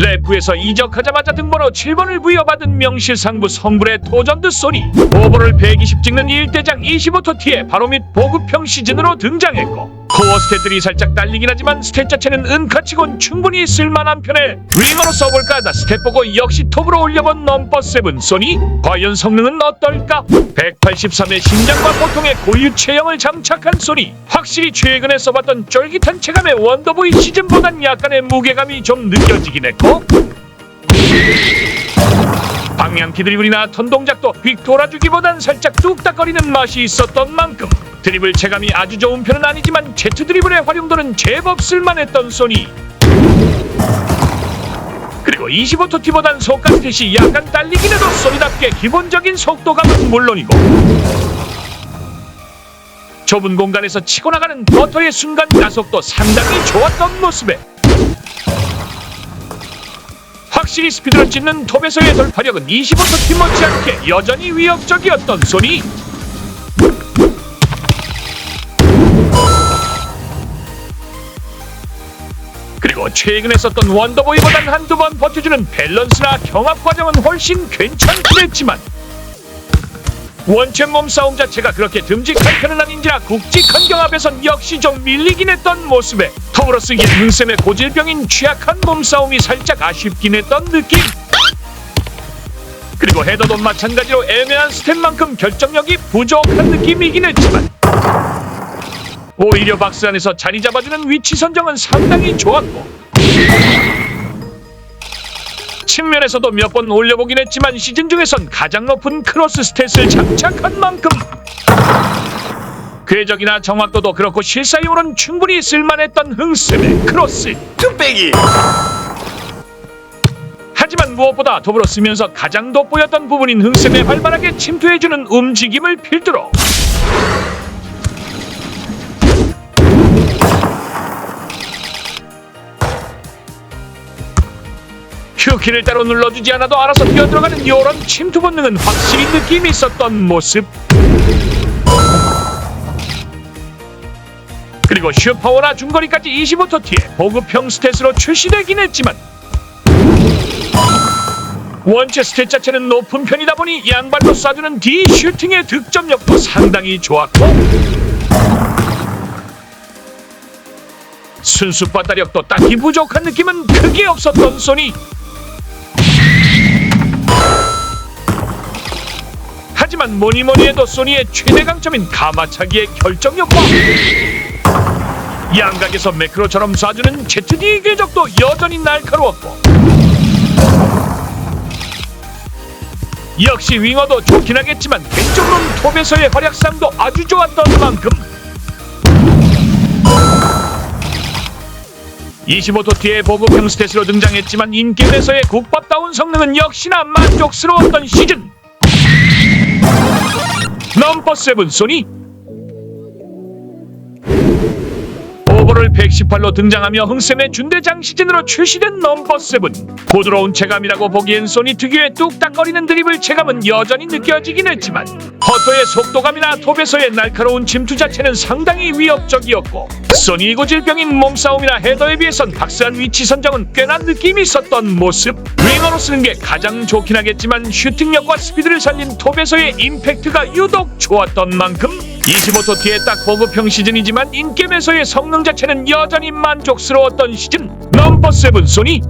래프에서 이적하자마자 등번호 7번을 부여받은 명실상부 성불의 토전드 소니. 오버를 120 찍는 1대장 25토 티에 바로 및 보급형 시즌으로 등장했고 코어 스탯들이 살짝 딸리긴 하지만 스탯 자체는 은카치곤 충분히 쓸만한 편에 윙어로 써볼까 하다 스탯 보고 역시 톱으로 올려본 넘버 세븐 소니 과연 성능은 어떨까? 183의 심장과 보통의 고유 체형을 장착한 소니 확실히 최근에 써봤던 쫄깃한 체감의 원더보이 시즌보단 약간의 무게감이 좀 느껴지긴 했고 방향키 드리블이나 턴 동작도 휙 돌아주기보단 살짝 뚝딱거리는 맛이 있었던 만큼 드리블 체감이 아주 좋은 편은 아니지만 제트 드리블의 활용도는 제법 쓸만했던 소니. 그리고 25토티보단 속가 스탯이 약간 딸리긴 해도 소니답게 기본적인 속도감은 물론이고 좁은 공간에서 치고 나가는 버터의 순간 가속도 상당히 좋았던 모습에 확실히 스피드를 찍는 톱에서의 돌파력은 25토티 못지않게 여전히 위협적이었던 소니 최근에 썼던 원더보이보단 한두 번 버텨주는 밸런스나 경합 과정은 훨씬 괜찮긴 했지만 원체 몸싸움 자체가 그렇게 듬직한 편은 아닌지라 굵직한 경합에선 역시 좀 밀리긴 했던 모습에 더불어서 예능쌤의 고질병인 취약한 몸싸움이 살짝 아쉽긴 했던 느낌. 그리고 헤더도 마찬가지로 애매한 스텝만큼 결정력이 부족한 느낌이긴 했지만 오히려 박스 안에서 자리 잡아주는 위치 선정은 상당히 좋았고 측면에서도 몇 번 올려보긴 했지만 시즌 중에선 가장 높은 크로스 스탯을 장착한 만큼 궤적이나 정확도도 그렇고 실사용으로는 충분히 쓸만했던 흥쌤의 크로스. 뚝배기! 하지만 무엇보다 더불어 쓰면서 가장 돋보였던 부분인 흥쌤의 활발하게 침투해주는 움직임을 필두로 키를 따로 눌러주지 않아도 알아서 뛰어들어가는 요런 침투 본능은 확실히 느낌이 있었던 모습. 그리고 슈퍼워나 중거리까지 25토티에 보급형 스탯으로 출시되긴 했지만 원체 스탯 자체는 높은 편이다 보니 양발로 쏴주는 D 슈팅의 득점력도 상당히 좋았고 순수 빠다력도 딱히 부족한 느낌은 크게 없었던 소니 하지만 뭐니 뭐니 해도 소니의 최대 강점인 가마차기의 결정력과 양각에서 매크로처럼 쏴주는 ZD 궤적도 여전히 날카로웠고. 역시 윙어도 좋긴 하겠지만 개인적으로는 톱에서의 활약상도 아주 좋았던 만큼. 25도 뒤에 보급형 스탯으로 등장했지만 인게임에서의 국밥다운 성능은 역시나 만족스러웠던 시즌 넘버 세븐 소니 오버를 118로 등장하며 흥쌤의 준대장 시즌으로 출시된 넘버 세븐. 부드러운 체감이라고 보기엔 소니 특유의 뚝딱거리는 드리블 체감은 여전히 느껴지긴 했지만 허터의 속도감이나 톱에서의 날카로운 침투 자체는 상당히 위협적이었고 소니 고질병인 몸싸움이나 헤더에 비해선 박스한 위치 선정은 꽤나 느낌이 있었던 모습. 윙어로 쓰는 게 가장 좋긴 하겠지만 슈팅력과 스피드를 살린 톱에서의 임팩트가 유독 좋았던 만큼 25도 뒤에 딱 보급형 시즌이지만 인게임에서의 성능 자체는 여전히 만족스러웠던 시즌 넘버 세븐 소니